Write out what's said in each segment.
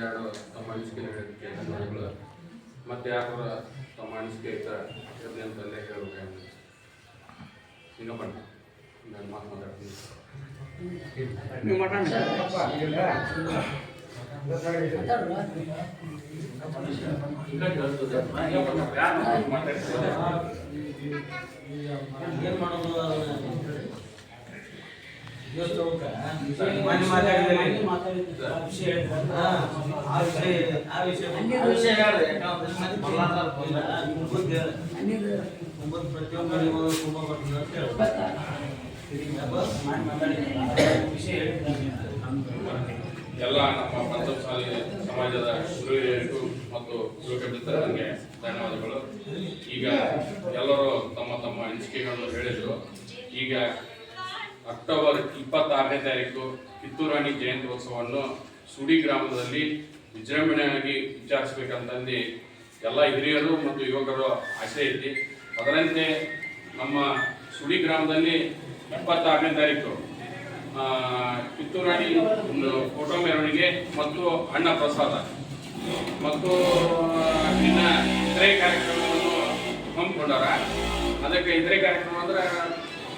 ಒಂದೆರಡು ತಮ್ಮ ಅನಿಸಿಕೆ ನೀಡೋದಕ್ಕೆ ಧನ್ಯವಾದಗಳು ಮತ್ತೆ ಯಾರು ತಮ್ಮ ಅನಿಸಿಕೆ ಐತ ಇರಲಿ ಅಂತಂದೇ ಹೇಳ್ಬೇಕು ಹಿಂಗಪ್ಪ ನಾನು ಮಾತು ಮಾತಾಡ್ತೀನಿ. ಏನು ಮಾಡೋದು? ಎಲ್ಲ ನಮ್ಮ ಪಂಚಮಸಾಲಿ ಸಮಾಜದ ಗುರು ಮತ್ತು ಗುರುಕಟ್ಟಿದ್ದರಿಗೆ ಧನ್ಯವಾದಗಳು. ಈಗ ಎಲ್ಲರೂ ತಮ್ಮ ತಮ್ಮ ಅನಿಸಿಕೆಗಳನ್ನು ಹೇಳಿದರು. ಈಗ ಅಕ್ಟೋಬರ್ ಇಪ್ಪತ್ತಾರನೇ ತಾರೀಕು ಕಿತ್ತೂರಾಣಿ ಜಯಂತ್ಯೋತ್ಸವವನ್ನು ಸುಡಿ ಗ್ರಾಮದಲ್ಲಿ ವಿಜೃಂಭಣೆಯಾಗಿ ವಿಚಾರಿಸಬೇಕಂತಂದು ಎಲ್ಲ ಹಿರಿಯರು ಮತ್ತು ಯುವಕರು ಆಸೆ ಐತಿ ಅದರಂತೆ ನಮ್ಮ ಸುಡಿ ಗ್ರಾಮದಲ್ಲಿ ಇಪ್ಪತ್ತಾರನೇ ತಾರೀಕು ಕಿತ್ತೂರಾಣಿ ಒಂದು ಫೋಟೋ ಮೆರವಣಿಗೆ ಮತ್ತು ಅಣ್ಣ ಪ್ರಸಾದ ಮತ್ತು ಇನ್ನು ಇತರೆ ಕಾರ್ಯಕ್ರಮವನ್ನು ಹಮ್ಮಿಕೊಂಡಾರ ಅದಕ್ಕೆ ಇತರೆ ಕಾರ್ಯಕ್ರಮ ಅಂದ್ರೆ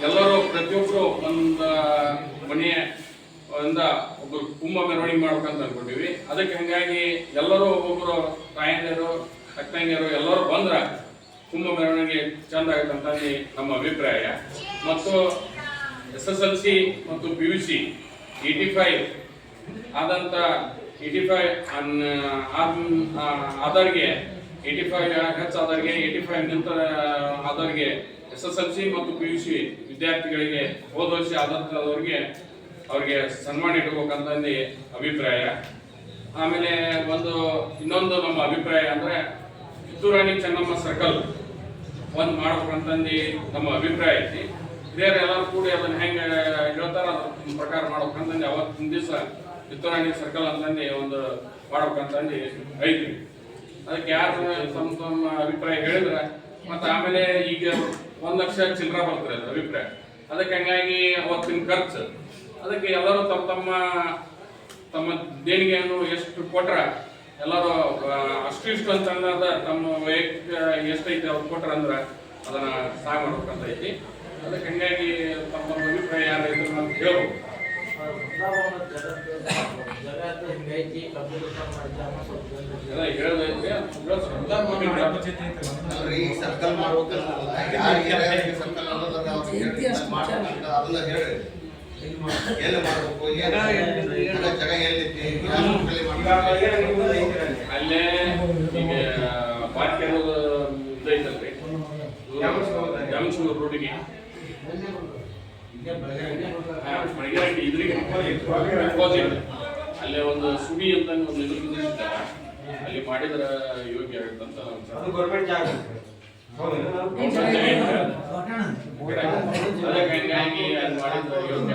ಎಲ್ಲರೂ ಪ್ರತಿಯೊಬ್ಬರು ಒಂದು ಮನೆಯ ಇಂದ ಒಬ್ಬರು ಕುಂಭ ಮೆರವಣಿಗೆ ಮಾಡ್ಬೇಕಂತ ಅನ್ಕೊಂಡಿವಿ. ಅದಕ್ಕೆ ಹಂಗಾಗಿ ಎಲ್ಲರೂ ಒಬ್ಬೊಬ್ಬರು ತಾಯಂದಿರು ಅಕ್ಕಂಗಿಯರು ಎಲ್ಲರೂ ಬಂದ್ರೆ ಕುಂಭ ಮೆರವಣಿಗೆ ಚಂದ ಆಗುತ್ತೆ ನಮ್ಮ ಅಭಿಪ್ರಾಯ. ಮತ್ತು ಎಸ್ ಎಸ್ ಎಲ್ ಸಿ ಮತ್ತು P U C, eighty five ಆದಂಥ ಏಯ್ಟಿ ಫೈವ್ ಆದವ್ರಿಗೆ ಏಯ್ಟಿ ಫೈವ್ ಹೆಚ್ಚಾದವ್ರಿಗೆ ಏಯ್ಟಿ ಫೈವ್ ನಿಂತ ಆದವ್ರಿಗೆ ಎಸ್ ಎಸ್ ಎಲ್ ಸಿ ಮತ್ತು ಪಿ ಯು ಸಿ ವಿದ್ಯಾರ್ಥಿಗಳಿಗೆ ಹೋದ ವರ್ಷ ಆದಂಥವ್ರಿಗೆ ಅವ್ರಿಗೆ ಸನ್ಮಾನ ಇಟ್ಬೇಕಂತಂದು ಅಭಿಪ್ರಾಯ. ಆಮೇಲೆ ಒಂದು ಇನ್ನೊಂದು ನಮ್ಮ ಅಭಿಪ್ರಾಯ ಅಂದರೆ ಕಿತ್ತೂರಾಣಿ ಚೆನ್ನಮ್ಮ ಸರ್ಕಲ್ ಒಂದು ಮಾಡ್ಬೇಕಂತಂದು ನಮ್ಮ ಅಭಿಪ್ರಾಯ ಐತಿ. ಹಿರಿಯರು ಎಲ್ಲರೂ ಕೂಡಿ ಅದನ್ನು ಹೆಂಗೆ ಹೇಳ್ತಾರ ಅದ್ರ ಪ್ರಕಾರ ಮಾಡ್ಬೇಕಂತಂದು ಅವತ್ತಿನ ದಿವಸ ಕಿತ್ತೂರಾಣಿ ಸರ್ಕಲ್ ಅಂತಂದು ಒಂದು ಮಾಡ್ಬೇಕಂತಂದು ಐತಿ. ಅದಕ್ಕೆ ಯಾರು ತಮ್ಮ ತಮ್ಮ ಅಭಿಪ್ರಾಯ ಹೇಳಿದ್ರೆ ಮತ್ತೆ ಆಮೇಲೆ ಈಗ ಒಂದ್ ಲಕ್ಷ ಚಿಲ್ಲರ ಬರ್ತದೆ ಅದು ಅಭಿಪ್ರಾಯ. ಅದಕ್ಕೆ ಹಂಗಾಗಿ ಅವತ್ತಿನ ಖರ್ಚು. ಅದಕ್ಕೆ ಎಲ್ಲರೂ ತಮ್ಮ ತಮ್ಮ ತಮ್ಮ ದೇಣಿಗೆಯನ್ನು ಎಷ್ಟು ಕೊಟ್ರ ಎಲ್ಲರೂ ಅಷ್ಟು ಇಷ್ಟು ಅಂತ ಅನ್ನೋದ ತಮ್ಮ ವೈಯಕ್ತಿಕ ಎಷ್ಟೈತೆ ಅವ್ರು ಕೊಟ್ರ ಅಂದ್ರ ಅದನ್ನ ಸಾಗ್ ಮಾಡ್ಬೇಕಂತ ಐತಿ. ಅದಕ್ಕೆ ಹಂಗಾಗಿ ತಮ್ಮ ತಮ್ಮ ಅಭಿಪ್ರಾಯ ಯಾರು ಇದ್ರು ಅಂತ ಹೇಳ್ಬೋದು. ಈ ಸರ್ಕಲ್ ಯಾರಿಗೆ ಯಾರಿಗೆ ಸರ್ಕಲ್ ಮಾಡ್ಬೇಕಂತ ಅದನ್ನ ಹೇಳಿ ಎಲ್ಲಿ ಮಾಡ್ಬೇಕು ಜಾಗ ಮಾಡ್ಬೇಕು ಅಲ್ಲೇ ಈಗ ಪಾರ್ಕ್ ಅನ್ನೋದು ಇದೈತಲ್ರಿ ರೋಡಿಗೆ. ಅಲ್ಲೇ ಒಂದು ಸುಬಿ ಅಂತ ಒಂದು ನಿಲ್ಲಿಸಿದ್ದಾರೆ. ಅಲ್ಲಿ ಮಾಡಿದ್ರ ಯೋಗ್ಯ ಆಗುತ್ತಂತ ಅಂತ ಅದು ಗೌರ್ಮೆಂಟ್ ಜಾಗ. ಅಲ್ಲಿ ಮಾಡಿದ್ರ ಯೋಗ್ಯ